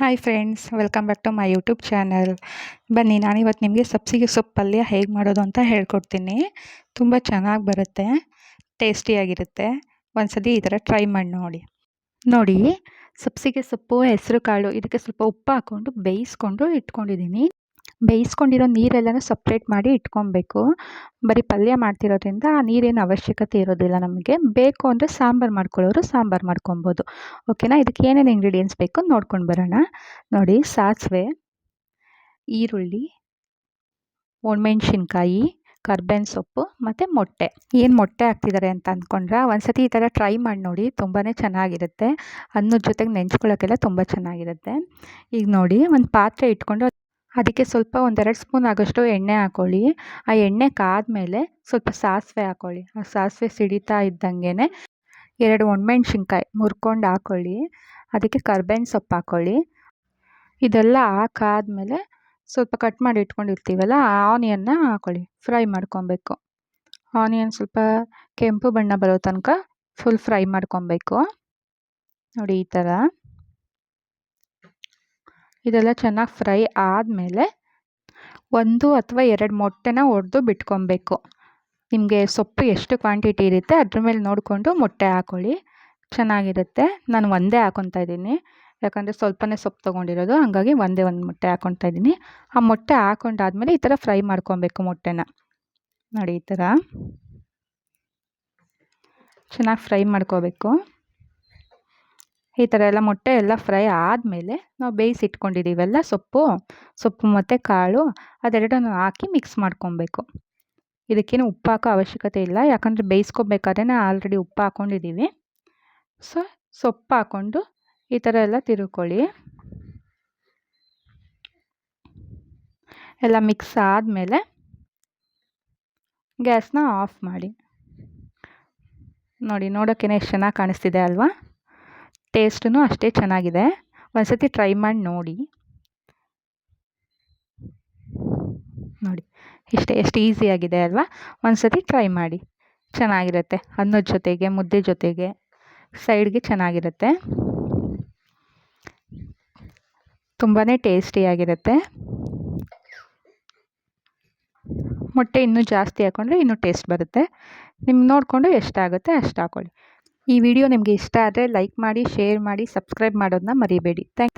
Hi friends welcome back to my YouTube channel ಬನ್ನಿ, ನಾನಿವತ್ತು ನಿಮಗೆ ಸಬ್ಸಿಗೆ ಸೊಪ್ಪು ಪಲ್ಯ ಹೇಗೆ ಮಾಡೋದು ಅಂತ ಹೇಳ್ಕೊಡ್ತೀನಿ. ತುಂಬ ಚೆನ್ನಾಗಿ ಬರುತ್ತೆ ಟೇಸ್ಟಿಯಾಗಿರುತ್ತೆ ಒಂದ್ಸತಿ ಈ ಥರ ಟ್ರೈ ಮಾಡಿ ನೋಡಿ. ನೋಡಿ, ಸಬ್ಸಿಗೆ ಸೊಪ್ಪು ಹೆಸರು ಕಾಳು ಇದಕ್ಕೆ ಸ್ವಲ್ಪ ಉಪ್ಪು ಹಾಕ್ಕೊಂಡು ಬೇಯಿಸ್ಕೊಂಡು ಇಟ್ಕೊಂಡಿದ್ದೀನಿ. ಬೇಯಿಸ್ಕೊಂಡಿರೋ ನೀರೆಲ್ಲನೂ ಸಪ್ರೇಟ್ ಮಾಡಿ ಇಟ್ಕೊಬೇಕು. ಬರೀ ಪಲ್ಯ ಮಾಡ್ತಿರೋದ್ರಿಂದ ಆ ನೀರೇನು ಅವಶ್ಯಕತೆ ಇರೋದಿಲ್ಲ ನಮಗೆ. ಬೇಕು ಅಂದರೆ ಸಾಂಬಾರು ಮಾಡ್ಕೊಳ್ಳೋರು ಸಾಂಬಾರು ಮಾಡ್ಕೊಬೋದು. ಓಕೆನಾ? ಇದಕ್ಕೆ ಏನೇನು ಇಂಗ್ರೀಡಿಯೆಂಟ್ಸ್ ಬೇಕು ನೋಡ್ಕೊಂಡು ಬರೋಣ. ನೋಡಿ, ಸಾಸಿವೆ, ಈರುಳ್ಳಿ, ಒಣಮೆಣ್ಸಿನ್ಕಾಯಿ, ಕರ್ಬೇವಿನ ಸೊಪ್ಪು ಮತ್ತು ಮೊಟ್ಟೆ. ಏನು ಮೊಟ್ಟೆ ಹಾಕ್ತಿದ್ದಾರೆ ಅಂತ ಅಂದ್ಕೊಂಡ್ರೆ ಒಂದ್ಸತಿ ಈ ಥರ ಟ್ರೈ ಮಾಡಿ ನೋಡಿ ತುಂಬಾ ಚೆನ್ನಾಗಿರುತ್ತೆ. ಅನ್ನದ ಜೊತೆಗೆ ನೆಂಚ್ಕೊಳ್ಳೋಕ್ಕೆಲ್ಲ ತುಂಬ ಚೆನ್ನಾಗಿರುತ್ತೆ. ಈಗ ನೋಡಿ, ಒಂದು ಪಾತ್ರೆ ಇಟ್ಕೊಂಡು ಅದಕ್ಕೆ ಸ್ವಲ್ಪ ಒಂದೆರಡು ಸ್ಪೂನ್ ಆಗೋಷ್ಟು ಎಣ್ಣೆ ಹಾಕ್ಕೊಳ್ಳಿ ಆ ಎಣ್ಣೆ ಕಾದ್ಮೇಲೆ ಸ್ವಲ್ಪ ಸಾಸಿವೆ ಹಾಕ್ಕೊಳ್ಳಿ ಆ ಸಾಸಿವೆ ಸಿಡಿತಾ ಇದ್ದಂಗೆ ಎರಡು ಒಣಮೆಣ್ಸಿನ್ಕಾಯಿ ಮುರ್ಕೊಂಡು ಹಾಕ್ಕೊಳ್ಳಿ ಅದಕ್ಕೆ ಕರ್ಬೇವಿನ ಸೊಪ್ಪು ಹಾಕ್ಕೊಳ್ಳಿ ಇದೆಲ್ಲ ಹಾಕಾದ್ಮೇಲೆ ಸ್ವಲ್ಪ ಕಟ್ ಮಾಡಿ ಇಟ್ಕೊಂಡಿರ್ತೀವಲ್ಲ, ಆ ಆನಿಯನ್ನ ಹಾಕ್ಕೊಳ್ಳಿ ಫ್ರೈ ಮಾಡ್ಕೊಬೇಕು. ಆನಿಯನ್ ಸ್ವಲ್ಪ ಕೆಂಪು ಬಣ್ಣ ಬರೋ ತನಕ ಫುಲ್ ಫ್ರೈ ಮಾಡ್ಕೊಬೇಕು. ನೋಡಿ ಈ ಥರ. ಇದೆಲ್ಲ ಚೆನ್ನಾಗಿ ಫ್ರೈ ಆದಮೇಲೆ ಒಂದು ಅಥವಾ ಎರಡು ಮೊಟ್ಟೆನ ಒಡೆದು ಬಿಟ್ಕೊಬೇಕು. ನಿಮಗೆ ಸೊಪ್ಪು ಎಷ್ಟು ಕ್ವಾಂಟಿಟಿ ಇರುತ್ತೆ ಅದ್ರ ಮೇಲೆ ನೋಡಿಕೊಂಡು ಮೊಟ್ಟೆ ಹಾಕ್ಕೊಳ್ಳಿ ಚೆನ್ನಾಗಿರುತ್ತೆ. ನಾನು ಒಂದೇ ಹಾಕೊತಾ ಇದ್ದೀನಿ. ಯಾಕಂದರೆ ಸ್ವಲ್ಪನೇ ಸೊಪ್ಪು ತೊಗೊಂಡಿರೋದು, ಹಾಗಾಗಿ ಒಂದೇ ಒಂದು ಮೊಟ್ಟೆ ಹಾಕೊತಾ ಇದ್ದೀನಿ. ಆ ಮೊಟ್ಟೆ ಹಾಕೊಂಡಾದ್ಮೇಲೆ ಈ ಥರ ಫ್ರೈ ಮಾಡ್ಕೊಬೇಕು ಮೊಟ್ಟೆನ. ನೋಡಿ ಈ ಥರ. ಚೆನ್ನಾಗಿ ಫ್ರೈ ಮಾಡ್ಕೋಬೇಕು. ಈ ಥರ ಎಲ್ಲ ಮೊಟ್ಟೆ ಎಲ್ಲ ಫ್ರೈ ಆದಮೇಲೆ ನಾವು ಬೇಯಿಸಿ ಇಟ್ಕೊಂಡಿದ್ದೀವಲ್ಲ ಸೊಪ್ಪು ಸೊಪ್ಪು ಮತ್ತು ಕಾಳು, ಅದೆರಡನ್ನು ಹಾಕಿ ಮಿಕ್ಸ್ ಮಾಡ್ಕೊಬೇಕು. ಇದಕ್ಕೇನು ಉಪ್ಪು ಹಾಕೋ ಅವಶ್ಯಕತೆ ಇಲ್ಲ, ಯಾಕಂದರೆ ಬೇಯಿಸ್ಕೋಬೇಕಾದ್ರೆ ಆಲ್ರೆಡಿ ಉಪ್ಪು ಹಾಕ್ಕೊಂಡಿದ್ದೀವಿ ಸೊ, ಸೊಪ್ಪು ಹಾಕ್ಕೊಂಡು ಈ ಥರ ಎಲ್ಲ ತಿರುಕೊಳ್ಳಿ. ಎಲ್ಲ ಮಿಕ್ಸ್ ಆದಮೇಲೆ ಗ್ಯಾಸ್ನ ಆಫ್ ಮಾಡಿ. ನೋಡಿ ನೋಡೋಕ್ಕೇನೆ ಎಷ್ಟು ಚೆನ್ನಾಗಿ ಕಾಣಿಸ್ತಿದೆ ಅಲ್ವಾ? ಟೇಸ್ಟೂ ಅಷ್ಟೇ ಚೆನ್ನಾಗಿದೆ. ಒಂದ್ಸತಿ ಟ್ರೈ ಮಾಡಿ ನೋಡಿ. ನೋಡಿ, ಇಷ್ಟೇ, ಎಷ್ಟು ಈಸಿಯಾಗಿದೆ ಅಲ್ವಾ? ಒಂದ್ಸತಿ ಟ್ರೈ ಮಾಡಿ. ಚೆನ್ನಾಗಿರುತ್ತೆ. ಅನ್ನದ ಜೊತೆಗೆ, ಮುದ್ದೆ ಜೊತೆಗೆ ಸೈಡ್ಗೆ ಚೆನ್ನಾಗಿರುತ್ತೆ. ತುಂಬಾ ಟೇಸ್ಟಿಯಾಗಿರುತ್ತೆ ಮೊಟ್ಟೆ ಇನ್ನೂ ಜಾಸ್ತಿ ಹಾಕ್ಕೊಂಡ್ರೆ ಇನ್ನೂ ಟೇಸ್ಟ್ ಬರುತ್ತೆ. ನಿಮ್ಗೆ ನೋಡಿಕೊಂಡು ಎಷ್ಟಾಗುತ್ತೆ ಅಷ್ಟು ಹಾಕ್ಕೊಳ್ಳಿ ಈ ವಿಡಿಯೋ ನಿಮಗೆ ಇಷ್ಟ ಆದರೆ ಲೈಕ್ ಮಾಡಿ ಶೇರ್ ಮಾಡಿ ಸಬ್ಸ್ಕ್ರೈಬ್ ಮಾಡೋದನ್ನ ಮರಿಬೇಡಿ. ಥ್ಯಾಂಕ್